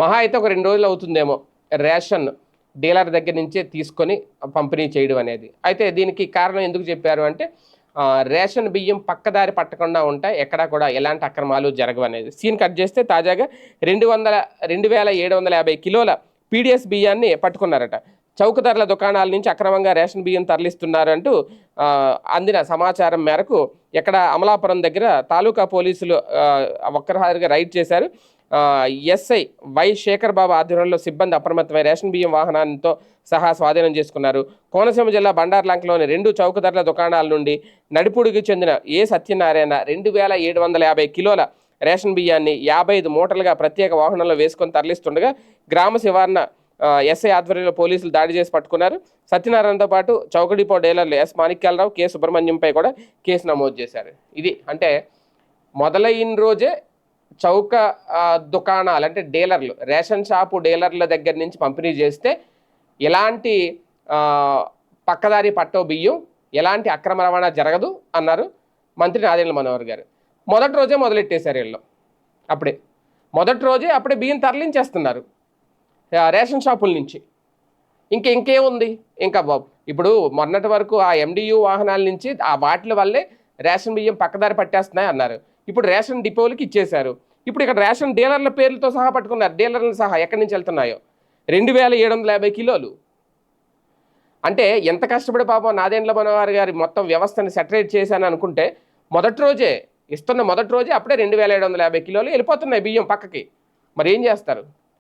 మహా అయితే ఒక రెండు రోజులు అవుతుందేమో రేషన్ డీలర్ దగ్గర నుంచే తీసుకొని పంపిణీ చేయడం అనేది. అయితే దీనికి కారణం ఎందుకు చెప్పారు అంటే రేషన్ బియ్యం పక్కదారి పట్టకుండా ఉంటాయి. ఎక్కడా కూడా ఎలాంటి అక్రమాలు జరగవు అనేది. సీన్ కట్ చేస్తే తాజాగా రెండు వందల రెండు వేల ఏడు వందల యాభై కిలోల పీడిఎస్ బియ్యాన్ని పట్టుకున్నారట. చౌక ధరల దుకాణాల నుంచి అక్రమంగా రేషన్ బియ్యం తరలిస్తున్నారంటూ అందిన సమాచారం మేరకు ఎక్కడ అమలాపురం దగ్గర తాలూకా పోలీసులు ఒక్కరిహారిగా ఒక్కసారిగా రైడ్ చేశారు. ఎస్ఐ వై శేఖర్ బాబు ఆధ్వర్యంలో సిబ్బంది అప్రమత్తమై రేషన్ బియ్యం వాహనాలతో సహా స్వాధీనం చేసుకున్నారు. కోనసీమ జిల్లా బండార్లంకలోని రెండు చౌకధరల దుకాణాల నుండి నడిపూడికి చెందిన ఏ సత్యనారాయణ రెండు వేల ఏడు వందల యాభై కిలోల రేషన్ బియ్యాన్ని యాభై ఐదు మూటలుగా ప్రత్యేక వాహనంలో వేసుకొని తరలిస్తుండగా గ్రామ శివార్న ఎస్ఐ ఆధ్వర్యంలో పోలీసులు దాడి చేసి పట్టుకున్నారు. సత్యనారాయణతో పాటు చౌక డిపో డీలర్లు ఎస్ మాణిక్యాలరావు కె సుబ్రహ్మణ్యంపై కూడా కేసు నమోదు చేశారు. ఇది అంటే మొదలైన రోజే చౌక దుకాణాలు అంటే డీలర్లు రేషన్ షాపు డీలర్ల దగ్గర నుంచి పంపిణీ చేస్తే ఎలాంటి పక్కదారి పట్టో బియ్యం ఎలాంటి అక్రమ రవాణా జరగదు అన్నారు మంత్రి నాదేంద్ర మనోహర్ గారు. మొదటి రోజే మొదలెట్టేశారు వీళ్ళు. అప్పుడే. మొదటి రోజే అప్పుడే బియ్యం తరలించేస్తున్నారు రేషన్ షాపుల నుంచి. ఇంక ఇంకేముంది? ఇంకా బాబు ఇప్పుడు మొన్నటి వరకు ఆ ఎండియు వాహనాల నుంచి ఆ వాటిల వల్లే రేషన్ బియ్యం పక్కదారి పట్టేస్తున్నాయి అన్నారు. ఇప్పుడు రేషన్ డిపోలకి ఇచ్చేశారు. ఇప్పుడు ఇక్కడ రేషన్ డీలర్ల పేర్లతో సహా పట్టుకున్నారు. డీలర్లు సహా ఎక్కడి నుంచి వెళ్తున్నాయో? రెండు వేల ఏడు వందల యాభై కిలోలు. అంటే ఎంత కష్టపడి పాపం నాదేండ్ల మనోహర్ గారి మొత్తం వ్యవస్థను సెటరేట్ చేశాను అనుకుంటే మొదటి రోజే ఇస్తున్న మొదటి రోజే అప్పుడే రెండు వేల ఏడు వందల యాభై కిలోలు వెళ్ళిపోతున్నాయి బియ్యం పక్కకి. మరి ఏం చేస్తారు?